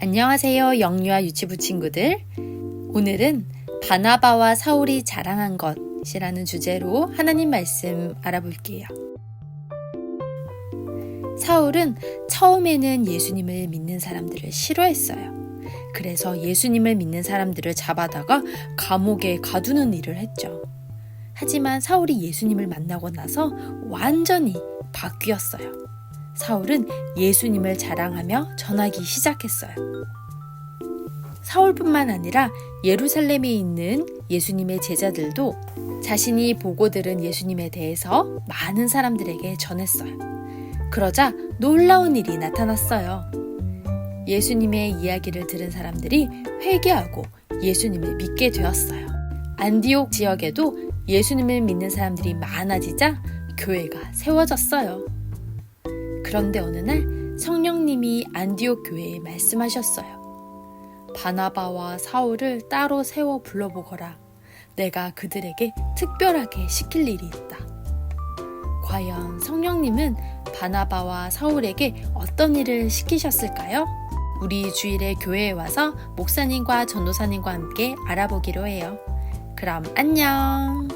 안녕하세요, 영유아 유치부 친구들. 오늘은 바나바와 사울이 자랑한 것이라는 주제로 하나님 말씀 알아볼게요. 사울은 처음에는 예수님을 믿는 사람들을 싫어했어요. 그래서 예수님을 믿는 사람들을 잡아다가 감옥에 가두는 일을 했죠. 하지만 사울이 예수님을 만나고 나서 완전히 바뀌었어요. 사울은 예수님을 자랑하며 전하기 시작했어요. 사울뿐만 아니라 예루살렘에 있는 예수님의 제자들도 자신이 보고 들은 예수님에 대해서 많은 사람들에게 전했어요. 그러자 놀라운 일이 나타났어요. 예수님의 이야기를 들은 사람들이 회개하고 예수님을 믿게 되었어요. 안디옥 지역에도 예수님을 믿는 사람들이 많아지자 교회가 세워졌어요. 그런데 어느 날 성령님이 안디옥 교회에 말씀하셨어요. 바나바와 사울을 따로 세워 불러보거라. 내가 그들에게 특별하게 시킬 일이 있다. 과연 성령님은 바나바와 사울에게 어떤 일을 시키셨을까요? 우리 주일에 교회에 와서 목사님과 전도사님과 함께 알아보기로 해요. 그럼 안녕!